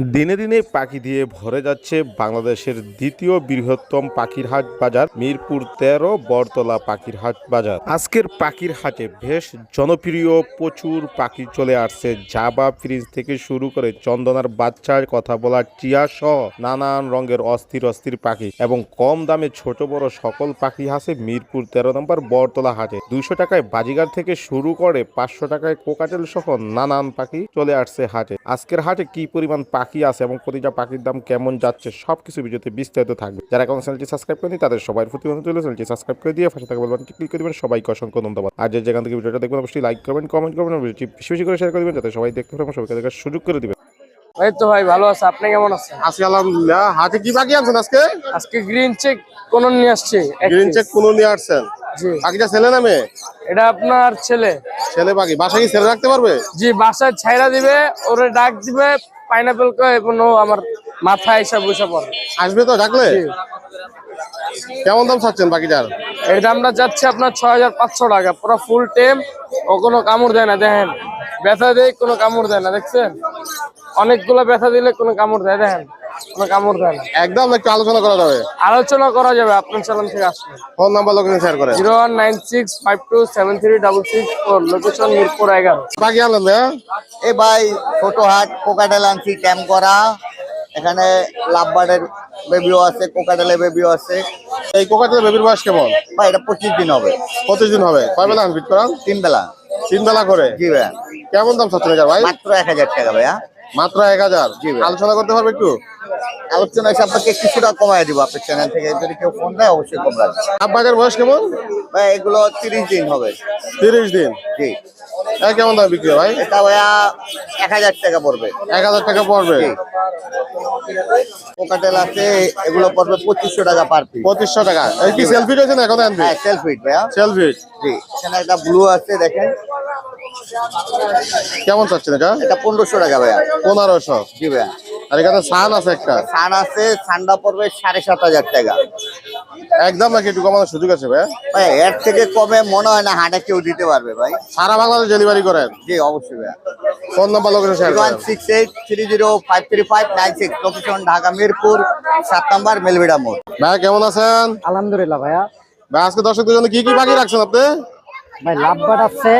দিনে দিনে পাখি দিয়ে ভরে যাচ্ছে বাংলাদেশের দ্বিতীয় বৃহত্তম পাখির হাট বাজার, মিরপুর তেরো, বরতলা পাখির হাট বাজার। আজকের পাখির হাটে বেশ জনপ্রিয় প্রচুর পাখি চলে আসছে। জাবা ফ্রিজ থেকে শুরু করে চন্দনার বাচ্চার কথা বলা টিয়া সহ নানান রঙের অস্থির অস্থির পাখি এবং কম দামে ছোট বড় সকল পাখি আছে মিরপুর তেরো নম্বর বরতলা হাটে। দুইশো টাকায় বাজিগার থেকে শুরু করে পাঁচশো টাকায় কোকাটেল সহ নানান পাখি চলে আসছে হাটে। আজকের হাটে কি পরিমাণ পাখি আছে এবং প্রতিটা পাখির দাম কেমন যাচ্ছে সবকিছু ভিডিওতে বিস্তারিত থাকবে। যারা এখন চ্যানেলটি সাবস্ক্রাইব করেনি তাদের সবাই প্রতি অনুরোধ রইল চ্যানেলটি সাবস্ক্রাইব করে দিয়ে পাশে থাকা বলবেন ক্লিক করে দিবেন। সবাইকে অসংখ্য ধন্যবাদ। আর যে যেখান থেকে ভিডিওটা দেখবেন অবশ্যই লাইক করবেন কমেন্ট করবেন এবং ভিডিওটি বেশি বেশি করে শেয়ার করে দিবেন যাতে সবাই দেখতে পারে এবং সবাইকে দেখার সুযোগ করে দিবেন। এই তো ভাই ভালো আছে। আপনি কেমন আছেন? আজকে আলহামদুলিল্লাহ। হাতে কি পাখি আনছেন আজকে? আজকে গ্রিন চেক কোন নিয়ে আসছে? গ্রিন চেক কোনো নিয়ে আসছেন? জি। পাখিটা ছেলে না মেয়ে? এটা আপনার ছেলে। ছেলে পাখি বাসা কি ছেলে রাখতে পারবে? জি বাসায় ছাইরা দিবে ওরে ডাক দিবে পাইনাপেল কয় এবং আমার মাথা এসে বসে পড়ে। আসবে তো ডাকলে কেমন দাম চাচ্ছেন বাকিটার? এর দামটা যাচ্ছে আপনার ছয় হাজার পাঁচশো টাকা। পুরো ফুল টেম ও কোনো কামড় দেয় না দেখেন। ব্যথা দেয় কোনো কামড় দেয় না দেখছেন? অনেকগুলো ব্যথা দিলে কোনো কামড় দেয় দেখেন। কামড় দেয় না। একদম একটু আলোচনা করা যাবে। আলোচনা করা যাবে আপনার চ্যানেল থেকে আসলে ফোন নাম্বার লোকেশন শেয়ার করে zero one nine six five two seven three double six four location Mirpur এগারো। আনলেন এ ভাই আনছি ক্যাম্প করা। এখানে লাভবার্ডের বেবিও আছে কোকাটেলের বেবিও আছে। এই কোকাটের বেবির বয়স কেমন? ভাই এটা পঁচিশ দিন হবে। পঁচিশ দিন হবে। কয় বেলা আনফিট করান? তিন বেলা। তিন বেলা করে? জি কেমন দাম চাচ্ছেন ভাই? মাত্র এক হাজার টাকা ভাইয়া। মাত্র এক হাজার। আলোচনা করতে পারবে একটু? আলোচনা এসে আপনাকে কিছুটা কমায় দিব আপনার চ্যানেল থেকে। যদি কেউ ফোন দেয় অবশ্যই কম রাখবে। বাজার বয়স কেমন? ভাই এগুলো তিরিশ দিন হবে। তিরিশ দিন? জি। কেমন দাম বিক্রি ভাই? এটা ভাইয়া এক হাজার টাকা পড়বে। এক হাজার টাকা পড়বে? জি। কোকাটেল আছে এগুলো পড়বে পঁচিশশো টাকা পার পিস পঁচিশশো টাকা। কি সেলফি রয়েছে না এখন হ্যাঁ সেলফিট ভাইয়া। সেলফি জি। এখানে একটা ব্লু আছে দেখেন। কেমন চাচ্ছেন এটা? এটা পনেরোশো টাকা ভাইয়া। পনেরোশো? জি ভাইয়া। আর এখানে সান আছে একটা? সান আছে সানটা পড়বে সাড়ে সাত হাজার টাকা। একদম নাকি একটু কমানোর সুযোগ আছে ভাই ভাই এর থেকে কমে মনে হয় না হাটে কেউ দিতে পারবে ভাই। সারা বাংলাদেশ ডেলিভারি করেন? জি অবশ্যই ভাইয়া। Phone number location share one six eight three zero five three five nine six location Dhaka Mirpur সাত নম্বর মেলবিডা মোড়। ভাই কেমন আছেন? আলহামদুলিল্লাহ ভাইয়া। ভাই আজকে দর্শকদের জন্য কি কি পাখি রাখছেন আপনি? ভাই লাভবাট আছে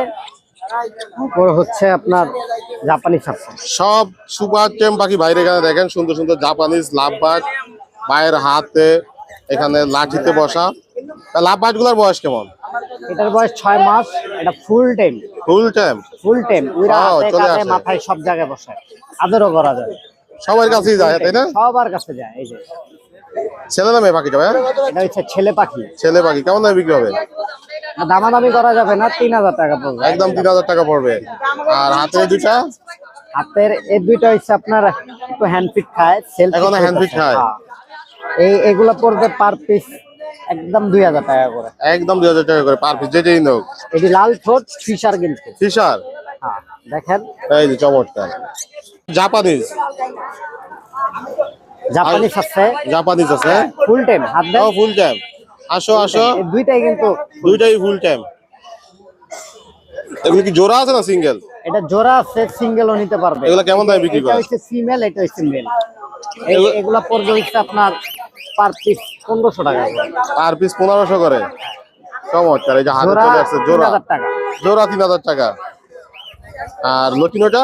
ওর হচ্ছে আপনার জাপানিজ আছে সব সুপার টেম পাখি বাইরে এখানে দেখেন সুন্দর সুন্দর জাপানিজ লাভবাট পায়ের হাতে এখানে লাঠিতে বসা। লাভবাটগুলার বয়স কেমন? এটার বয়স ছয় মাস এটা full time full time full time উইরা হাতে কাঁধে। মাথায় সব জায়গায় বসে আদরও করা যায়। সবার কাছেই যায় তাই না? সবার কাছে যায় এই যে। ছেলে না মেয়ে পাখিটা ভাই এটা হচ্ছে ছেলে পাখি। ছেলে পাখি কেমন দামে বিক্রি হবে? দামাদামি করা যাবে না তিন হাজার টাকা পড়বে। একদম তিন হাজার টাকা পড়বে। আর হাতে দুইটা? হাতের এই দুইটা হচ্ছে আপনার একটু হ্যান্ড ফিট খায় সেল এখনও feed খায়? এই এগুলো পড়বে পার পিস একদম দুই হাজার টাকা করে। একদম দুই হাজার টাকা করে পার পিস যেটাই নোক এটি লাল ঠোঁট ফিশার কিন্তু। ফিশার? হ্যাঁ দেখেন। এই যে চমৎকার। জাপানিজ? জাপানিজ আছে। জাপানিজ আছে। ফুল টাইম হাত দেন ও ফুল টাইম আসো আসো। দুইটাই কিন্তু দুইটাই ফুল টাইম এগুলো কি জোড়া আছে না সিঙ্গেল এটা জোড়া আছে সিঙ্গেলও নিতে পারবে। এগুলো কেমন দামে বিক্রি এটা করে? হচ্ছে ফিমেল এটা হচ্ছে মেল এগুলো- পড়বে হচ্ছে আপনার পার পিস পনেরোশো টাকা। করে। পার পিস পনেরোশো করে। চমৎকার এই যে হাতে চলে আসছে জোড়া। হাজার টাকা। জোড়া তিন হাজার টাকা। আর লটিনোটা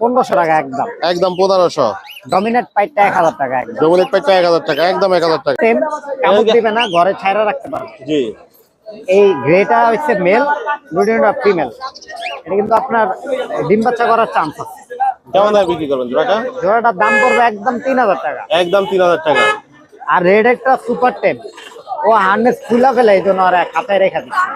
পনেরোশো টাকা একদম। একদম পনেরোশো। ডমিনেট পাইটটা এক হাজার টাকা একদম। ডোমিনেট এক হাজার টাকা একদম এক হাজার টাকা। কামড় দিবে না ঘরে ছাইরা রাখতে পারবে। জি। এই গ্রেটা হচ্ছে মেল লুডিনটা ফিমেল এটা কিন্তু আপনার ডিম বাচ্চা করার চান্স আছে। কেমন দামে বিক্রি করবেন জোড়াটা? জোড়াটার দাম পড়বে একদম তিন হাজার টাকা। একদম তিন হাজার টাকা। আর রেড একটা সুপার টেপ ও হার্নেস খুলা ফেলে এই জন্য আর খাতায় রেখা দিচ্ছে।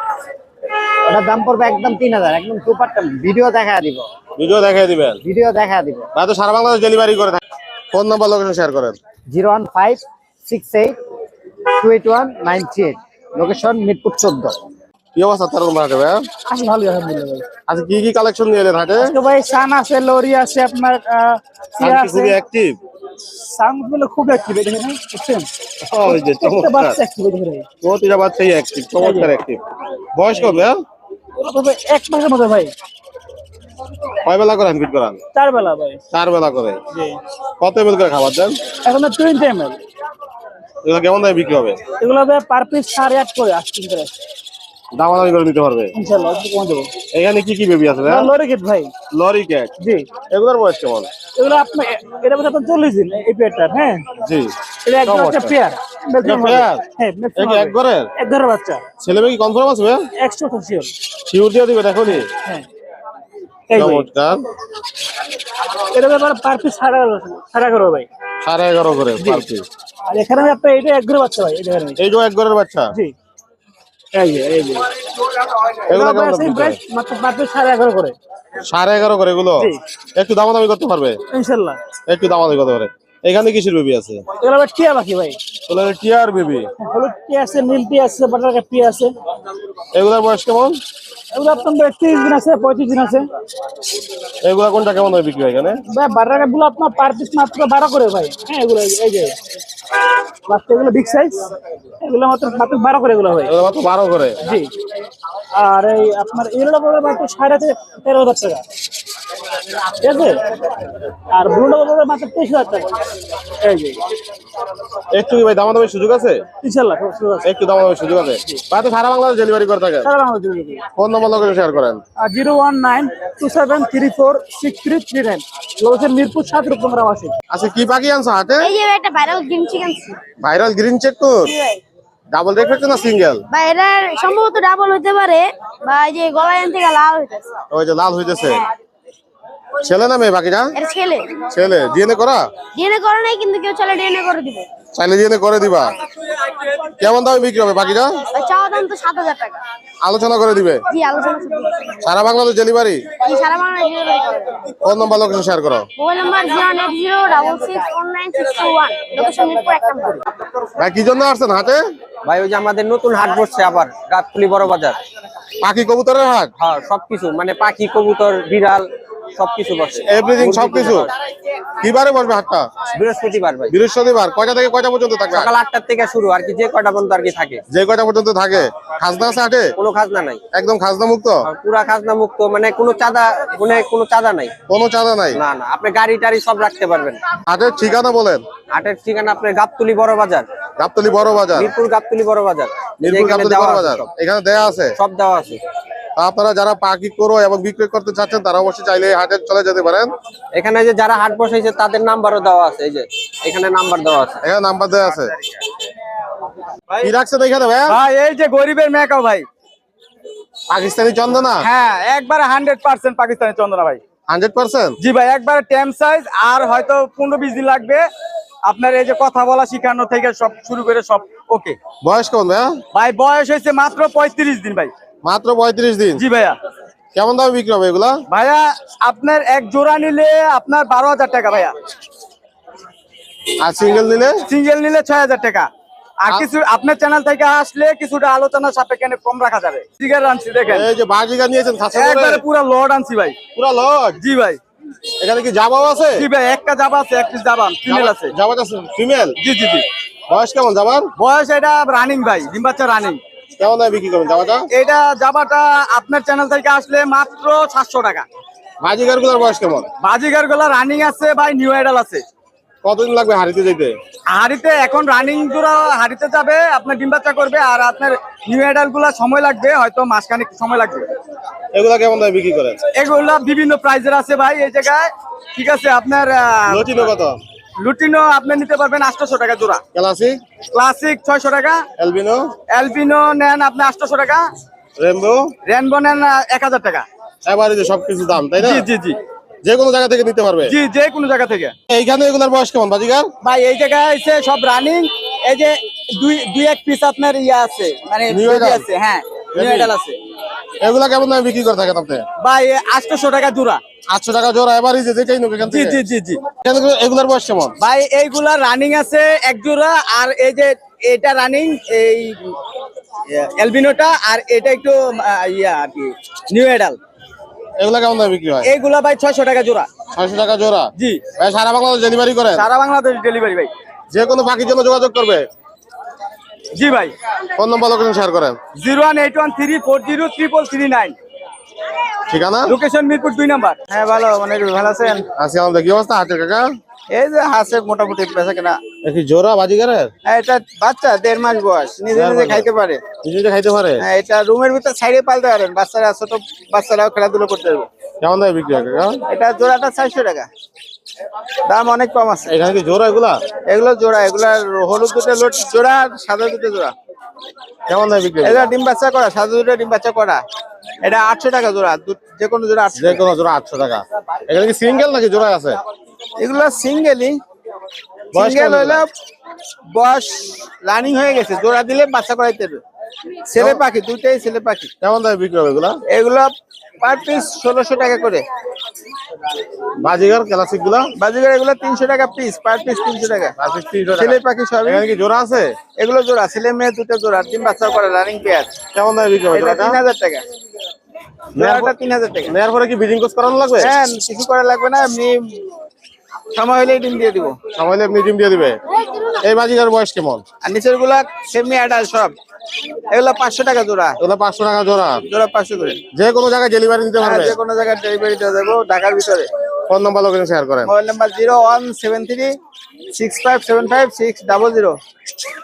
ওটার দাম পড়বে একদম তিন হাজার একদম সুপার টেপ ভিডিও দেখা দিব। ভিডিও দেখাই দিবেন। ভিডিও দেখা দিব। ভাই তো সারা বাংলাদেশ ডেলিভারি করে থাকে। ফোন নাম্বার লোকেশন শেয়ার করেন। Zero one five six eight two eight one nine three eight. Location Mirpur চোদ্দ। কি অবস্থা তার মাঠে ভাই আচ্ছা ভালো আলহামদুলিল্লাহ। ভাই আচ্ছা কি কি কালেকশন নিয়ে এলেন হাটে? আজকে ভাই সান আছে লরি আছে আপনার কি আছে। খুবই অ্যাক্টিভ সাউন্ডগুলো খুব অ্যাক্টিভ দেখেন হ্যাঁ? বুঝছেন? ওই যে চমৎকার। বাচ্চা অ্যাক্টিভ দেখেন প্রতিটা বাচ্চাই অ্যাক্টিভ চমৎকার অ্যাক্টিভ বয়স কত ভাই এক মাসের মতো ভাই। কয় বেলা ফিট করান? চার বেলা ভাই। চার বেলা করে? জি। কত এমএল করে খাবার দেন? এখন টোয়েন্টি এম এল এগুলো কেমন দামে বিক্রি হবে? এগুলো ভাই পার পিস সাড়ে আট করে আসছে করে। দামাদামি করে নিতে পারবে? ইনশাল্লাহ একটু কমে দেবো। এখানে কি কি বেবি আছে? লরি গেট ভাই। লরি ক্যাট জি। এগুলোর বয়স কেমন? এগুলো আপনার এটা বলতে আপনার চল্লিশ দিন এই হ্যাঁ? জি। এটা একদম একটা পেয়ার? হ্যাঁ এক ঘরের? এক ঘরের বাচ্চা। ছেলে মেয়ে কি কনফার্ম আছে ভাইয়া? একশো শিওর শিউর দিয়ে দিবে এখনই হ্যাঁ। ভাই চমৎকার এটা ব্যাপারে পার পিস সাড়ে এগারো সাড়ে এগারো ভাই। সাড়ে এগারো করে পার পিস আর এখানে আমি আপনার এটা এক ঘরে বাচ্চা ভাই এক ঘরের বাচ্চা? জি। সাড়ে এগারো করে। এগুলো। একটু দামাদামি করতে পারবে? ইনশাল্লাহ। একটু দামাদামি করতে পারে এখানে কিসের বেবি আছে? এগুলো আবার টিয়া পাখি ভাই। ওগুলো টিয়ার বেবি। হলুদ টিয়া আছে নীল টিয়া আছে বাটার টিয়া আছে। এগুলোর বয়স কেমন? এগুলো আপনার তিরিশ দিন আছে পঁয়ত্রিশ দিন আছে। এগুলা কোনটা কেমন দামে বিক্রি হয় এখানে? ভাই বাটারগুলো আপনার পার পিস মাত্র বারো করে ভাই। হ্যাঁ এগুলো এই- এই যে। লাস্ট এগুলো বিগ সাইজ এগুলো মাত্র মাত্র বারো করে এগুলো ভাই এগুলো মাত্র বারো করে? জি। আর এই আপনার এগুলো পড়বে মাত্র সাড়ে তেরো হাজার টাকা। ঠিক আছে? আর ব্লুটা পড়বে মাত্র তেইশ হাজার টাকা। এই যে। একটু কি ভাই দামাদামির সুযোগ আছে? ইনশাল্লাহ খুব আছে। একটু দামাদামির সুযোগ আছে। ভাই তো সারা বাংলাদেশ ডেলিভারি করে থাকে সারা বাংলা জুড়ে ফোন নম্বর লোকেশন শেয়ার করেন। আর zero one nine two seven three four six three three nine. Location Mirpur আছে আচ্ছা কি পাখি আনছো হাতে? এই যে একটা viral chicken green cheek conure double রেফেক্ট না সিঙ্গেল এটা সম্ভবত ডাবল হতে পারে বা এই যে গলায় গেলে লাল হইতেছে। ওই যে লাল হইতেছে। ছেলে না মেয়ে বাকিটা এটা ছেলে। ছেলে। ডিএনএ করা? ডিএনএ করে নাই কিন্তু কেউ ছেলে ডিএনএ করে দিবে। চাইলে ডিএনএ করে দিবা। কেমন দামে বিক্রি হবে বাকিটা ওই চাওয়া দাম তো সাত হাজার টাকা। আলোচনা করে দিবে। জি আলোচনা সারা বাংলাদেশ ডেলিভারি? জি সারা Bangla delivery phone number location share করো। Mobile number zero eight zero double six four nine six two one location Mirpur এক নম্বর। ভাই কি জন্য আসছেন হাটে? ভাই ওই যে আমাদের নতুন হাট বসছে আবার গাবতলি বড় বাজার। পাখি কবুতরের হাট? হ্যাঁ সবকিছু মানে পাখি কবুতর বিড়াল সবকিছু বসে। এভরিথিং সবকিছু? কিবারে বসবে হাটটা বৃহস্পতিবার ভাই। বৃহস্পতিবার। কয়টা থেকে কয়টা পর্যন্ত থাকবে? সকাল আটটার থেকে শুরু আর কি যে কয়টা পর্যন্ত আর কি থাকে। যে কয়টা পর্যন্ত থাকে? খাজনা আছে হাটে? কোনো খাজনা নাই। একদম খাজনা মুক্ত? পুরা খাজনা মুক্ত মানে কোনো চাঁদা মানে কোনো চাঁদা নাই। কোনো চাঁদা নাই? না না আপনি গাড়ি টাড়ি সব রাখতে পারবেন। হাটের ঠিকানা বলেন। হাটের ঠিকানা আপনার গাবতলি বড় বাজার। গাবতলি বড় বাজার। মিরপুর গাবতলি বড় বাজার। মিরপুর গাবতলি বড় বাজার। সব। এখানে দেয়া আছে? সব দেওয়া আছে। আপনারা যারা পাখি করো এবং বিক্রয় করতে চাচ্ছেন তারা অবশ্যই চাইলে এই হাটে চলে যেতে পারেন। এখানে যে যারা হাট বসাইছে তাদের নাম্বারও দেওয়া আছে এই যে এখানে নাম্বার দেওয়া আছে। এখানে নাম্বার দেওয়া আছে। কি রাখছেন এখানে ভাই ভাই এই যে গরিবের মেকাও ভাই। পাকিস্তানি চন্দনা? হ্যাঁ একবারে হান্ড্রেড পার্সেন্ট পাকিস্তানি চন্দনা ভাই। Hundred percent? জি ভাই একবারে টেম সাইজ আর হয়তো পনেরো বিশ দিন লাগবে। আপনার এই যে কথা বলা শিখানো থেকে সব শুরু করে সব ওকে। বয়স ভাইয়া? ভাই বয়স হয়েছে মাত্র পঁয়ত্রিশ দিন ভাই। মাত্র পঁয়ত্রিশ দিন? জি ভাইয়া। কেমন দামে বিক্রি হবে এগুলা? ভাইয়া আপনার এক জোড়া নিলে আপনার বারো হাজার টাকা ভাইয়া। আর সিঙ্গেল নিলে? সিঙ্গেল নিলে ছয় হাজার টাকা। আর কিছু আপনার চ্যানেল থেকে আসলে কিছুটা আলোচনা সাপেক্ষে কম রাখা যাবে। জিগার আনছি দেখেন। এই যে বাজিকা নিয়েছেন একবারে পুরো লড আনছি ভাই। পুরো লজ জি ভাই। এখানে কি জাবাও আছে? জি ভাই একটা জাবা আছে এক পিস জাবা ফিমেল আছে জাবা আছে। ফিমেল? জি জি জি। বয়স কেমন জাবার? বয়স এটা রানিং ভাই ডিম বাচ্চা রানিং কেমন দামে বিক্রি করবেন জাবাটা এটা জাবাটা আপনার চ্যানেল থেকে আসলে মাত্র সাতশো টাকা। বাজিকারগুলার বয়স কেমন? বাজিগারগুলা রানিং আছে ভাই নিউ আইডাল আছে। কতদিন লাগবে হারিতে যেতে? হাড়িতে এখন রানিং জোড়া হাড়িতে যাবে আপনার ডিম বাচ্চা করবে আর আপনার নিউ আইডালগুলা সময় লাগবে হয়তো মাসখানেক সময় লাগবে। এগুলা কেমন দামে বিক্রি করেন? এগুলা বিভিন্ন প্রাইজের আছে ভাই এই জায়গায়। ঠিক আছে আপনার কত? লুটিনো আপনি নিতে পারবেন আটশোশো টাকা জোড়া। ক্লাসিক? ক্লাসিক ছয়শো টাকা। এলবিনো এলবিনো নেন আপনি আটশোশো টাকা। রেনবো? রেনবো নেন এক হাজার টাকা। এবারে যে সবকিছু দাম তাই না? জি জি জি। যে কোনো জায়গা থেকে নিতে পারবে? জি যে কোনো জায়গা থেকে। এইখানে এগুলার বয়স কেমন বাজিকার ভাই এই জায়গায় এসে সব রানিং এই যে দুই দুই এক পিস আপনার ইয়ে আছে মানে আছে হ্যাঁ। আইডাল আছে। এগুলা কেমন দামে বিক্রি করে থাকেন আপনি? ভাই আটশোশো টাকা জোড়া। আটশো টাকা জোড়া এবারই যে যেটাই নোক জি জি জি জি। এগুলার বয়স কেমন? ভাই এইগুলা রানিং আছে এক জোড়া আর এই যে এটা রানিং এই এলবিনোটা আর এটা একটু ইয়া আর কি নিউ আইডাল এগুলা কেমন দামে বিক্রি হয়? এইগুলা ভাই ছয়শো টাকা জোড়া। ছয়শো টাকা জোড়া? জি। ভাই সারা বাংলাদেশ ডেলিভারি করেন? সারা বাংলাদেশ ডেলিভারি ভাই। যে কোনো পাখির জন্য যোগাযোগ করবে। জি ভাই। ফোন নম্বর লোকেশন শেয়ার করেন। Zero one eight one three four zero triple three nine. ঠিকানা? লোকেশন মিরপুর দুই নাম্বার। হ্যাঁ ভালো অনেক ভালো আছেন? আজকে আমাদের কি অবস্থা হাটের কাকা? এই যে হাসে মোটামুটি বেচা কেনা। একটি জোড়া বাজিগারের? হ্যাঁ, এটা বাচ্চা দেড় মাস বয়স। নিজে নিজে খাইতে পারে। নিজে খাইতে পারে? হ্যাঁ এটা রুমের ভিতর সাইডে পালতে পারেন। বাচ্চারা ছোট বাচ্চারাও খেলাধুলো করতে পারবে। কেমন দামে বিক্রি কাকা? এটা জোড়াটা চারশো টাকা। দাম অনেক কম আছে। এখানে কি জোড়া এগুলা? এগুলো জোড়া এগুলা হলুদ দুটো লোট জোড়া সাদা দুটো জোড়া। কেমন দামে বিক্রি এগুলো ডিম বাচ্চা করা সাদা দুটো ডিম বাচ্চা করা। এটা আটশো টাকা জোড়া যে কোনো জোড়া আটশো যে কোনো জোড়া আটশো টাকা। এখানে কি সিঙ্গেল নাকি জোড়া আছে? এগুলো সিঙ্গেলই। সিঙ্গেল হইলে বয়স রানিং হয়ে গেছে জোড়া দিলে বাচ্চা করাইতে ছেলে পাখি দুইটাই ছেলে পাখি। কেমন দামে বিক্রি হবে এগুলা? এগুলো পার পিস ষোলোশো টাকা করে। বাজিগার ক্লাসিকগুলা? বাজিগার এগুলো তিনশো টাকা পিস পার পিস তিনশো টাকা। ছেলে পাখি সবই। কি জোড়া আছে? এগুলো জোড়া ছেলে মেয়ে দুটো জোড়া তিন বাচ্চা করে রানিং পেয়ার কেমন দামে বিক্রি হবে তিন হাজার টাকা। জোড়াটা তিন হাজার টাকা। নেওয়ার পরে কি বিডিং কোর্স করানো লাগবে? হ্যাঁ কিছু করা লাগবে না এমনি সময় হলেই ডিম দিয়ে দিব। সময় হলে এমনি ডিম দিয়ে দিবে। এই বাজিগার বয়স কেমন? আর নিচেরগুলা সেমি সব। এগুলো পাঁচশো টাকা জোড়া। এগুলো পাঁচশো টাকা জোড়া। জোড়া পাঁচশো করে। যে কোনো জায়গায় ডেলিভারি দিতে হ্যাঁ, পারবে যে কোনো জায়গায় ডেলিভারি দেওয়া যাব ঢাকার ভিতরে। ফোন নাম্বার লোকেশন শেয়ার করেন। Mobile number zero one seven three six five seven five six double zero.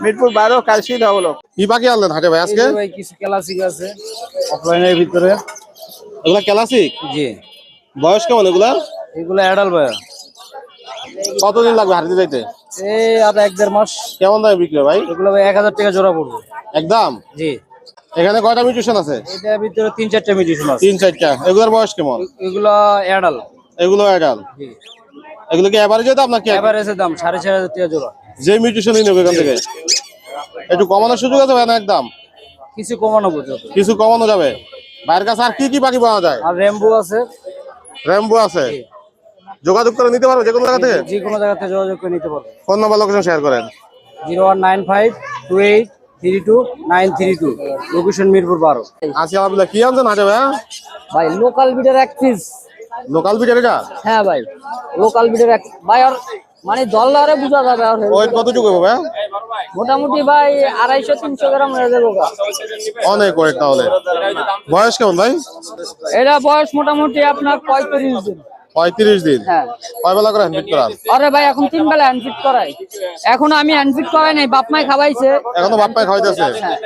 Mirpur বারো কালশি ডাবল কি পাখি আনলেন হাটে ভাই আজকে? ভাই কিছু ক্লাসিক আছে। অফলাইনের ভিতরে। এগুলা ক্লাসিক জি। বয়স কেমন এগুলা এগুলো অ্যাডাল ভাই কতদিন লাগবে হাটে যাইতে? এই আর এক দেড় মাস। কেমন দামে বিক্রি ভাই? এগুলো ভাই এক হাজার টাকা জোড়া পড়বে। একদম জি। এখানে কয়টা মিউটেশন আছে? এটার ভিতরে তিন চারটা মিউটেশন আছে। তিন চারটা। এগুলোর বয়স কেমন? এগুলো অ্যাডাল এগুলো অ্যাডাল জি। এগুলো কি এভারেজে দাম নাকি এভারেজের দাম সাড়ে চার হাজার টাকা জোড়া। যে মিউটেশনই নেবে এখান থেকে। একটু কমানোর সুযোগ আছে ভাই না একদম? কিছু কমানো পর্যন্ত কিছু কমানো যাবে। বাইরের কাছে আর কি কি পাখি পাওয়া যায়? আর র্যাম্বো আছে। র্যাম্বো আছে। যোগাযোগ করে নিতে পারবে যে কোনো জায়গা থেকে যে কোনো জায়গা থেকে যোগাযোগ করে নিতে পারবে। ফোন নাম্বার লোকেশন শেয়ার করেন। Zero one nine five two eight three two nine three two location Mirpur বারো। আসি আলহামদুলিল্লাহ। কি আনছেন হাটে ভাই ভাই লোকাল বিডের এক পিস লোকাল বিটার এটা? হ্যাঁ ভাই লোকাল বিডের এক ভাই আর মানে দলদারে বোঝা যাবে আর ওয়েট কতটুকু হবে মোটামুটি ভাই আড়াইশো তিনশো গ্রাম হয়ে যাবে। অনেক ওয়েট তাহলে। বয়স কেমন ভাই? এটা বয়স মোটামুটি আপনার পঁয়ত্রিশ দিন। পঁয়ত্রিশ দিন। হ্যাঁ। কয় বেলা করে হ্যান্ড করান? আরে ভাই এখন তিন বেলা হ্যান্ডফিট করাই। এখন আমি হ্যান্ডফিট করাই নাই বাপ মাই খাওয়াইছে। এখনও বাপ পায় খাওয়াইতেছে? হ্যাঁ।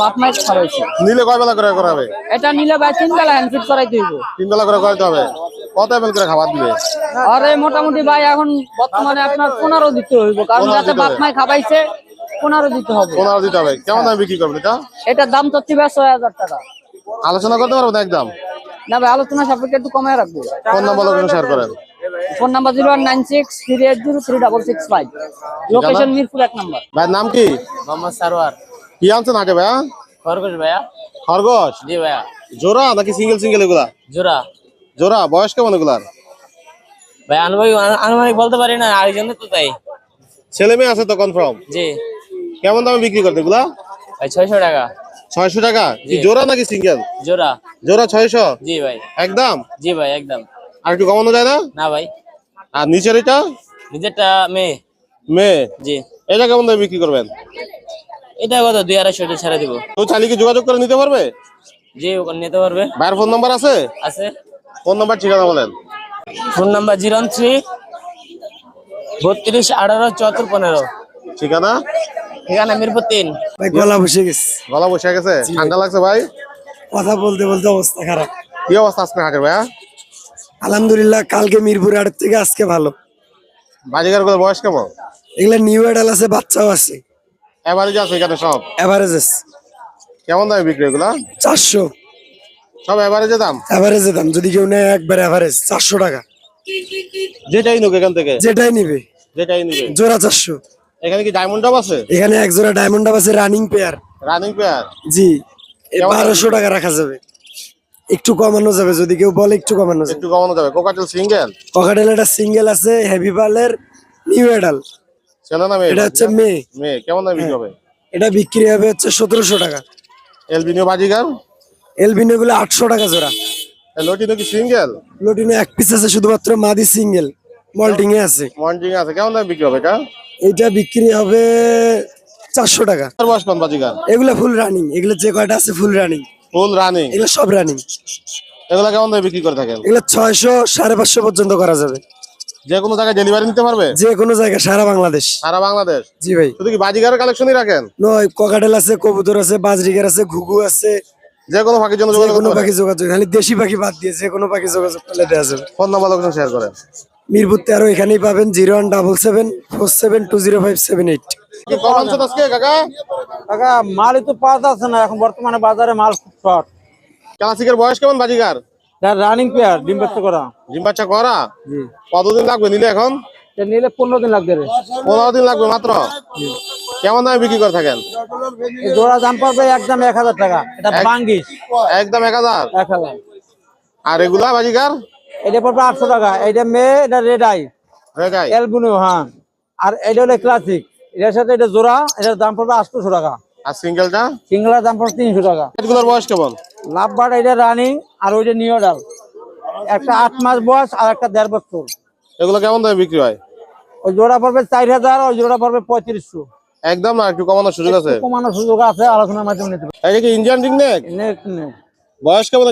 বাপ মাই খাওয়াইছে। নিলে কয় বেলা করে করাবে? এটা নিলে ভাই তিন বেলা হ্যান্ডফিট করাই দিব। তিন বেলা করে করাইতে হবে। কত এমএল করে খাবার দিবে? আরে মোটামুটি ভাই এখন বর্তমানে আপনার পনেরো দিতে হইব কারণ যাতে দিতে বাপ মাই খাওয়াইছে পনেরো দিতে হবে। পনেরো দিতে হবে। কেমন দামে বিক্রি করবেন এটা? এটার দাম তো ছয় হাজার টাকা। আলোচনা করতে পারব না একদম? না ভাই আলোচনা সাপেক্ষে একটু কমে রাখব। ফোন নাম্বার লোকেশন শেয়ার করেন। Phone number zero one nine six three eight zero three double six five. Location Mirpur এক নাম্বার। ভাইয়ের নাম কি? মোহাম্মদ সারোয়ার। কি আনছেন হাটে ভাইয়া? খরগোশ ভাইয়া। খরগোশ? জি ভাইয়া। জোড়া নাকি সিঙ্গেল সিঙ্গেল এগুলা? জোড়া। জোড়া বয়স কেমন এগুলার? ভাই আনুমানিক আনুমানিক বলতে পারি না আরেকজনের তো তাই। ছেলে মেয়ে আছে তো কনফার্ম জি। কেমন দামে বিক্রি করতে এগুলা? ভাই ছয়শো টাকা। ছয়শো টাকা? কি। জোড়া নাকি সিঙ্গেল জোড়া। জোড়া ছয়শো? জি ভাই। একদম? জি ভাই একদম। আর একটু কমানো যায় না? না ভাই। আর নিচের এটা? নিজেরটা মেয়ে। মেয়ে? জি। এটা কেমন দামে বিক্রি করবেন? এটা কত? দুই আড়াইশো ছেড়ে দিব। তো চাইলে কি যোগাযোগ করে নিতে পারবে? জি ওখানে নিতে পারবে। ভাইয়ের ফোন নাম্বার আছে? আছে। ফোন নাম্বার ঠিকানা বলেন। ফোন নাম্বার জিরো থ্রি বত্রিশ আঠারো চুয়াত্তর পনেরো। ঠিকানা? ঠিকানা মিরপুর তিন। ভাই গলা বসে গেছে। গলা বসে গেছে? ঠান্ডা লাগছে ভাই? কথা বলতে বলতে অবস্থা খারাপ। কি অবস্থা আজকে হাটের ভাইয়া আলহামদুলিল্লাহ কালকে মিরপুর হাট থেকে আজকে ভালো। বাজিগারগুলো বয়স কেমন? এগুলা নিউ অ্যাডাল আছে বাচ্চাও আছে। এভারেজ আছে এখানে সব? অ্যাভারেজেস কেমন দামে বিক্রি এগুলা? চারশো। সব এভারেজে দাম? অ্যাভারেজের দাম যদি কেউ নেয় একবার অ্যাভারেজ চারশো টাকা। যেটাই নুক এখান থেকে। যেটাই নিবে। যেটাই নিবে। জোড়া চারশো। এখানে কি ডায়মন্ড ডাব আছে? এখানে এক জোড়া ডায়মন্ড ডাব আছে রানিং পেয়ার রানিং পেয়ার জি কেমন? দাম? বারোশো টাকা রাখা যাবে। একটু কমানো যাবে যদি কেউ বলে একটু কমানো যাবে। একটু কমানো যাবে। কোকাটেল সিঙ্গেল কোকাটেল একটা সিঙ্গেল আছে হেভি পালের নিউ এডাল ছেলে না মেয়ে এটা হচ্ছে মেয়ে। মেয়ে। কেমন দামে বিক্রি হবে? এটা বিক্রি হবে হচ্ছে সতেরোশো টাকা। এলবিনিও বাজিগার? এলবিনো গুলো আটশো টাকা জোড়া। লটিনো কি সিঙ্গেল লোটিনো এক পিস আছে শুধুমাত্র মাদি সিঙ্গেল মল্টিং এ আছে। মন্টিং আছে। কেমন দামে বিক্রি হবে এটা? এটা বিক্রি হবে চারশো টাকা। বয়স এগুলা ফুল রানিং এগুলো যে কয়টা আছে ফুল রানিং ফুল রানিং এগুলো সব রানিং এগুলা কেমন দামে বিক্রি করে থাকেন? এগুলো ছয়শো সাড়ে পাঁচশো পর্যন্ত করা যাবে। যে কোনো জায়গায় ডেলিভারি নিতে পারবে? যে কোনো জায়গায় সারা বাংলাদেশ। সারা বাংলাদেশ? জি ভাই। শুধু কি কালেকশনই রাখেন? নয় ককাটেল আছে কবুতর আছে বাজরিকার আছে ঘুঘু আছে। যে কোনো পাখির জন্য যোগাযোগ কোনো পাখি যোগাযোগ খালি দেশি পাখি বাদ দিয়ে যে কোনো পাখি যোগাযোগ করলে দেওয়া যাবে। ফোন নাম্বার লোকেশন শেয়ার করেন। মিরপুর তেরো এখানেই পাবেন zero one double seven four seven two zero five seven eight কাকা? মালই তো পাওয়া যাচ্ছে না এখন বর্তমানে বাজারে মাল খুব শর্ট ক্লাসিকের বয়স কেমন বাজিগার রানিং পেয়ার ডিম বাচ্চা করা। বাচ্চা করা? কতদিন লাগবে নিলে এখন? নিলে পনেরো দিন লাগবে রে। পনেরো দিন লাগবে মাত্র? কেমন দামে বিক্রি করে থাকেন? এই জোড়া দাম পড়বে একদম এক হাজার টাকা। এটা বাঙ্গিস। একদম এক হাজার? এক হাজার। আর এগুলা বাজিগার এটা পড়বে আটশো টাকা। এটা মেয়ে এটা রেড আই রেগাই এলবুনো হ্যাঁ। আর এটা হলো ক্লাসিক এটার সাথে এটা জোড়া এটার দাম পড়বে আটশোশো টাকা। আর সিঙ্গেলটা সিঙ্গলার দাম পড়বে তিনশো টাকা। এগুলোর বয়স কেমন? এটা রানিং আর ওইটা নিও ডাল একটা আট মাস বয়স আর একটা দেড় বছর। এগুলো কেমন দামে বিক্রি হয়? ওই জোড়া পড়বে চার হাজার ওই জোড়া পড়বে পঁয়ত্রিশশো। একদম না একটু কমানোর সুযোগ আছে? কমানোর সুযোগ আছে আলোচনার মাধ্যমে নিতে পারবে। এটা কি নেক বয়স কেমন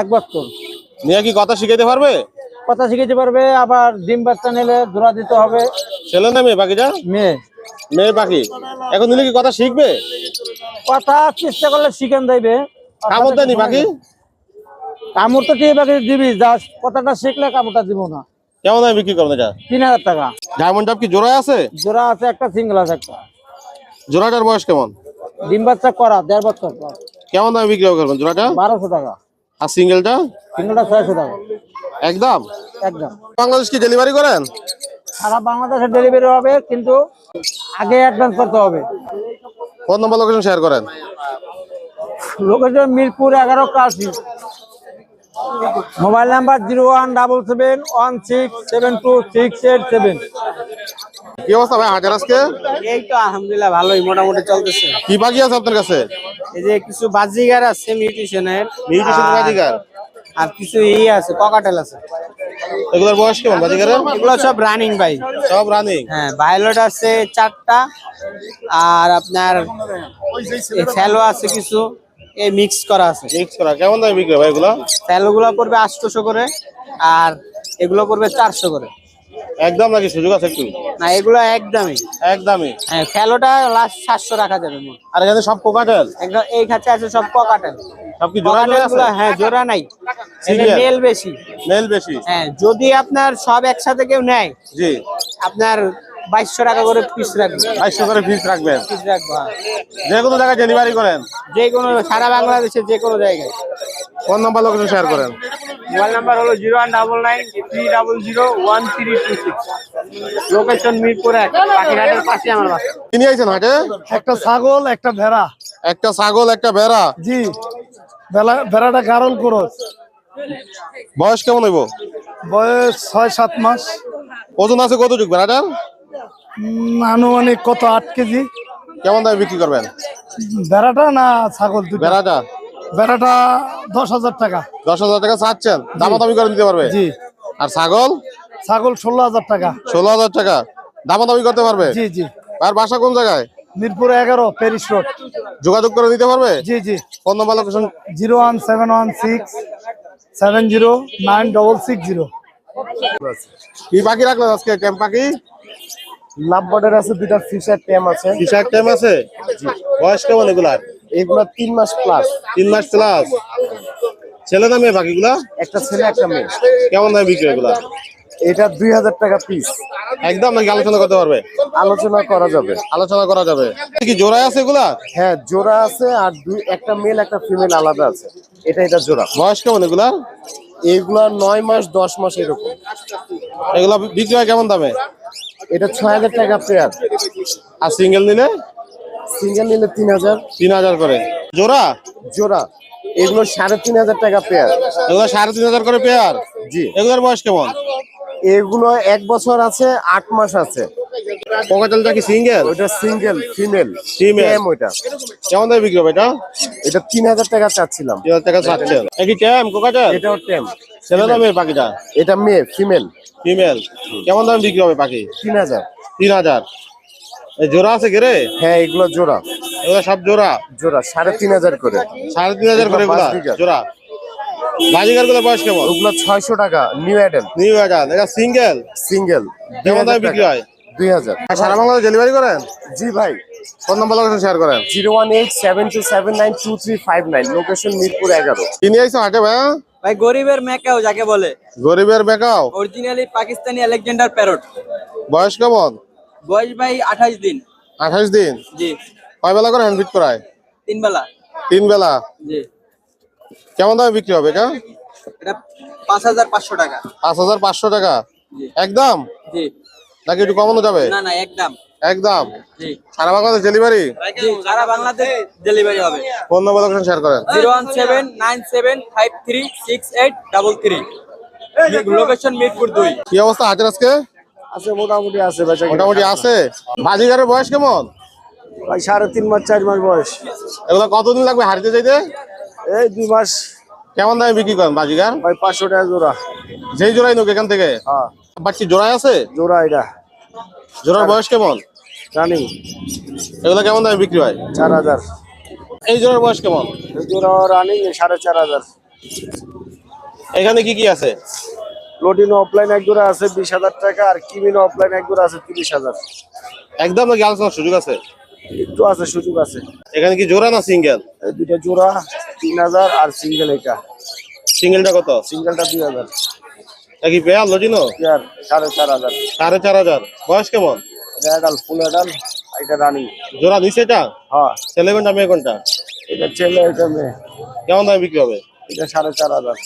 এক বছর। নিয়ে কি কথা শিখাইতে পারবে? কথা শিখাতে পারবে আবার ডিম বাচ্চা নিলে জোড়া দিতে হবে। ছেলে না মেয়ে? বাকি যা মেয়ে। মেয়ে পাখি এখন নিলে কি কথা শিখবে? কথা চেষ্টা করলে শিখেন দেবে কামড় দেয়নি পাখি কামড় তো ঠিক বাকি দিবি জাস্ট কথাটা শিখলে কামড়টা দিব না। কেমন দামে বিক্রি করবেন এটা? তিন হাজার টাকা। ডায়মন্ড ডাব কি জোড়া আছে? জোড়া আছে একটা সিঙ্গেল আছে একটা। জোড়াটার বয়স কেমন? ডিম বাচ্চা করা দেড় বছর কেমন দামে বিক্রি করবেন জোড়াটা? বারোশো টাকা। আর সিঙ্গেলটা? সিঙ্গেলটা ছয়শো টাকা। একদম? একদম। বাংলাদেশ কি ডেলিভারি করেন? সারা বাংলাদেশে ডেলিভারি হবে কিন্তু আগে অ্যাডভান্স করতে হবে। ফোন নম্বর লোকেশন শেয়ার করেন? লোকেশন মিরপুর এগারো Kalshi mobile number zero one double seven one six seven two six eight seven কি অবস্থা ভাই হাজার আজকে? এই তো আলহামদুলিল্লাহ ভালোই মোটামুটি চলতেছে। কি পাখি আছে আপনার কাছে? এই যে কিছু বাজিগার আছে মিউটিশনের। মিউটেশন বাজিগার? আর কিছু ই আছে ককাটেল আছে। এগুলোর বয়স কেমন বাজিগারের? এগুলো সব রানিং ভাই। সব রানিং হ্যাঁ ভায়োলেট আছে চারটা আর আপনার ফ্যালো আছে কিছু এই মিক্স করা আছে। মিক্স করা কেমন দামে বিক্রি ভাই এগুলো? ফ্যালো গুলো পড়বে আটশোশো করে আর এগুলো পড়বে চারশো করে। একদম নাকি সুযোগ আছে একটু? না এগুলো একদমই। একদমই? হ্যাঁ ফ্যালোটা লাস্ট সাতশো রাখা যাবে। আর এখানে সব কোকাটেল? একদম এই খাঁচে আছে সব ককাটেল। সব কি জোড়া জোড়া আছে? হ্যাঁ জোড়া নাই? মেল বেশি। মেল বেশি? হ্যাঁ যদি আপনার সব একসাথে কেউ নেয় জি। আপনার বাইশশো টাকা করে পিস রাখবে। বাইশশো করে ফিস রাখবেন? পিস রাখব হ্যাঁ। যে কোনো জায়গায় ডেলিভারি করেন? যে কোনো সারা বাংলাদেশে যে কোনো জায়গায়। ফোন নাম্বার লোকেশন শেয়ার করেন। মোবাইল নাম্বার হলো zero one double nine three double zero one three two six. Location Mirpur এক পাখিরহাটের পাশে আমার বাসা। কি নিয়ে আইছেন হাটে? একটা ছাগল একটা ভেড়া। একটা ছাগল একটা বেড়া জি বেলা ভেড়াটা গারল করস বয়স কেমন হইব? বয়স ছয় সাত মাস। ওজন আছে কত যুগ বেড়াটার উম, আনুমানিক কত আট কেজি। কেমন দামে বিক্রি করবেন? ভেড়াটা না ছাগল দুটো। বেড়াটা ভেড়াটা দশ হাজার টাকা। দশ হাজার টাকা চাচ্ছেন? দামাদামি করে দিতে পারবে? জি। আর ছাগল? ছাগল ষোলো হাজার টাকা। ষোলো হাজার টাকা। দামাদামি করতে পারবে? জি জি। আর বাসা কোন জায়গায়? মিরপুর এগারো প্যারিস রোড। যোগাযোগ করে দিতে পারবে? জি জি। Phone number location? Zero one seven one six seven zero nine double six zero. কি পাখি রাখলেন আজকে? ক্যাম্প পাখি? লাভ বার্ডের আছে দুইটা ফিশার ট্যাম আছে। ফিশার টাইম আছে? বয়স কেমন এগুলার? এগুলা তিন মাস প্লাস তিন মাস প্লাস ছেলে না মেয়ে পাখিগুলা একটা ছেলে একটা মেয়ে। কেমন দামে বিক্রি এগুলা? এটা দুই হাজার টাকা পিস একদম নাকি আলোচনা করতে পারবে? আলোচনা করা যাবে। আলোচনা করা যাবে। কি জোড়ায় আছে এগুলা? হ্যাঁ জোড়া আছে আর দুই একটা মেল একটা ফিমেল আলাদা আছে। এটা এটা জোড়া। বয়স কেমন এগুলা? এগুলা নয় মাস দশ মাস এরকম। এগুলা বিক্রি হয় কেমন দামে? এটা ছয় হাজার টাকা পেয়ার আর সিঙ্গেল নিলে? সিঙ্গেল নিলে তিন হাজার। তিন হাজার করে। জোড়া? জোড়া। এগুলো সাড়ে তিন হাজার টাকা পেয়ার। এগুলো সাড়ে তিন হাজার করে পেয়ার? জি। এগুলোর বয়স কেমন? এগুলো এক বছর আছে আট মাস আছে। পকাটেলটা কি সিঙ্গেল? ওটা সিঙ্গেল ফিমেল। Female। ওইটা। কেমন দামে বিক্রি হবে এটা? এটা তিন হাজার টাকা চাচ্ছিলাম। তিন হাজার টাকা চাচ্ছেন। একই ট্যাম কোকাটেল? এটাও টেম ছেলে না মেয়ে পাখিটা? এটা মেয়ে ফিমেল। ফিমেল। কেমন দামে বিক্রি হবে পাখি? তিন হাজার। তিন হাজার। জোড়া আছে গেরে হ্যাঁ এগুলো জোড়া। এগুলো সব জোড়া? জোড়া সাড়ে তিন হাজার করে। সাড়ে তিন হাজার করে। জোড়া। গুলো বয়স কেমন? ওগুলো ছয়শো টাকা নিউ অ্যাডেল নিউ এটা সিঙ্গেল? সিঙ্গেল। দামে বিক্রি হয়? দুই হাজার। সারা বাংলাদেশ ডেলিভারি করেন? জি ভাই। ফোন নাম্বার লোকেশন শেয়ার করেন। Zero one eight seven two seven nine two three five nine. Location Mirpur এগারো। নিয়ে হাটে ভাইয়া ভাই গরিবের মেকাও যাকে বলে। গরিবের বেকাও অরিজিনালি পাকিস্তানি আলেকজান্ডার প্যারট বয়স কেমন? বয়স ভাই আঠাশ দিন। আঠাশ দিন? জি। কয় বেলা করে হ্যান্ড ফিট করায় তিন বেলা। তিন বেলা? জি। কেমন দামে বিক্রি হবে এটা? এটা পাঁচ হাজার পাঁচশো টাকা। পাঁচ হাজার পাঁচশো টাকা? একদম? জি। নাকি একটু কমানো যাবে? না না একদম। একদম? জি। সারা বাংলাদেশ ডেলিভারি জি সারা বাংলাদেশ ডেলিভারি হবে। ফোন নাম্বার লোকেশন শেয়ার করেন। Zero one seven nine seven five three six eight double three. Location Mirpur দুই। কি অবস্থা হাটের আজকে? আছে মোটামুটি আছে বেচা মোটামুটি আছে? বাজিগারের বয়স কেমন? ভাই সাড়ে তিন মাস চার মাস বয়স। এগুলো কতদিন লাগবে হারিতে যাইতে? এই দুই মাস। কেমন দামে বিক্রি করেন বাজিগার? ভাই পাঁচশো টাকা জোড়া। যেই জোড়াই নোক এখান থেকে? হ্যাঁ। বাচ্চি জোড়ায় আছে? জোড়া এটা। জোড়ার বয়স কেমন? রানিং। এগুলো কেমন দামে বিক্রি হয়? চার হাজার। এই জোড়ার বয়স কেমন? জোড়া রানিং সাড়ে চার হাজার। এখানে কি কি আছে? লোডিন অফলাইন এক জোড়া আছে বিশ হাজার টাকা আর কিমিন অফলাইন এক জোড়া আছে তিরিশ হাজার। একদম নাকি আলোচনার সুযোগ আছে? একটু আছে সুযোগ আছে। এখানে কি জোড়া না সিঙ্গেল? এই দুইটা জোড়া তিন হাজার আর সিঙ্গেল এটা। সিঙ্গেলটা কত? সিঙ্গেলটা দুই হাজার। নাকি পেয়ার লজিনো পেয়ার সাড়ে চার হাজার। সাড়ে চার হাজার। বয়স কেমন? অ্যাডাল ফুল অ্যাডাল এটা রানিং জোড়া নিচে এটা? হ্যাঁ। ছেলে কোনটা মেয়ে কোনটা? এটা ছেলে এটা মেয়ে। কেমন দামে বিক্রি হবে? এটা সাড়ে চার হাজার।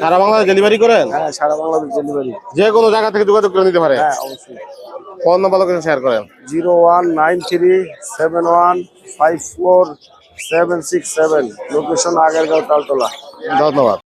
সারা বাংলাদেশ ডেলিভারি করেন? হ্যাঁ সারা বাংলাদেশ ডেলিভারি যে কোনো জায়গা থেকে যোগাযোগ করে নিতে পারে? হ্যাঁ অবশ্যই। ফোন নাম্বার লোকেশন শেয়ার করেন। Zero one nine three seven one five four seven six seven. Location Agargaon Taltola. ধন্যবাদ।